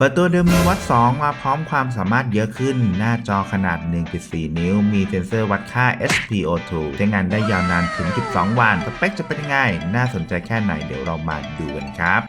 เปิดตัวเดิมมีวัด 2 มาพร้อมความสามารถเยอะขึ้น หน้าจอขนาด 1.4 นิ้ว มีเซ็นเซอร์วัดค่า SPO2 ใช้งานได้ยาวนานถึง 12 วัน สเปคจะเป็นยังไง น่าสนใจแค่ไหนเดี๋ยวเรามาดูกันครับ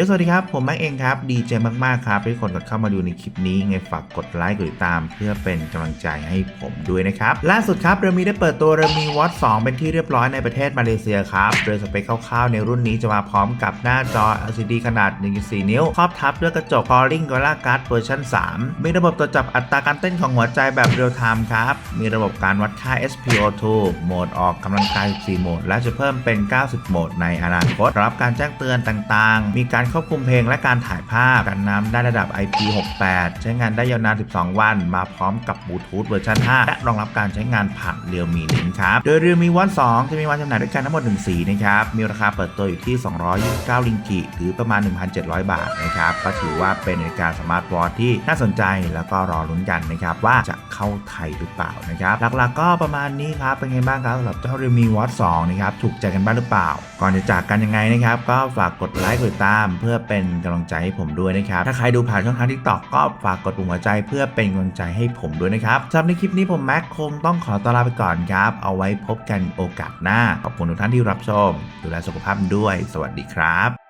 ยอะสวัสดีครับ ผมแม็กเองครับ ดีใจมาก ๆ ครับที่คนกดเข้ามาดูในคลิปนี้ไงฝากกดไลค์กดติดตาม เพื่อเป็นกำลังใจให้ผมด้วยนะครับ ล่าสุดครับเรมีได้เปิดตัวเรมีวอต2เป็นที่เรียบร้อยในประเทศมาเลเซียครับโดยสเปคคร่าวๆในรุ่นนี้จะมาพร้อมกับหน้าจอ LCD ขนาด 1.4 นิ้ว ครอบทับด้วยกระจก Falling Gorilla Glass เวอร์ชัน3 มีระบบตรวจจับอัตราการเต้นของหัวใจแบบเรียลไทม์ครับ มีระบบการวัดค่า SPO2 โหมดออกกำลังกาย14โหมด และจะเพิ่มเป็น 90โหมดในอนาคตรับการแจ้งเตือนต่างๆ มีการควบคุมเพลงและการถ่ายภาพกันน้ำได้ระดับ IP68 ใช้งานได้ยาวนาน 12 วัน มาพร้อมกับบลูทูธเวอร์ชัน5 และรองรับการใช้งานผ่านเรียวมีลิงครับ โดยเรียวมีวัน2จะมีวันจำหน่ายด้วยกันทั้งหมด 1 สีนะครับ มีราคาเปิดตัวอยู่ที่ 229 ลิงกิ หรือประมาณ 1,700 บาทนะครับ ก็ถือว่าเป็นนาฬิกาสมาร์ทวอทที่น่าสนใจแล้วก็รอลุ้นกันนะครับว่าจะเข้าไทยหรือเปล่านะครับ หลักๆก็ประมาณนี้ครับ เป็นไงบ้างครับสำหรับเจ้าเรียวมีวอท2นะครับ ถูกใจกันบ้างหรือเปล่า ก่อนจะจากกันยังไงนะครับ ก็ฝากกดไลค์กดติดตามเพื่อเป็นกำลังใจให้ผมด้วยนะครับ ถ้าใครดูผ่านช่องทางทิกตอกก็ฝากกดปุ่มหัวใจเพื่อเป็นกำลังใจให้ผมด้วยนะครับสำหรับในคลิปนี้ผมแม็กคงต้องขอตัวลาไปก่อนครับ เอาไว้พบกันโอกาสหน้า ขอบคุณทุกท่านที่รับชม ดูแลสุขภาพด้วย สวัสดีครับ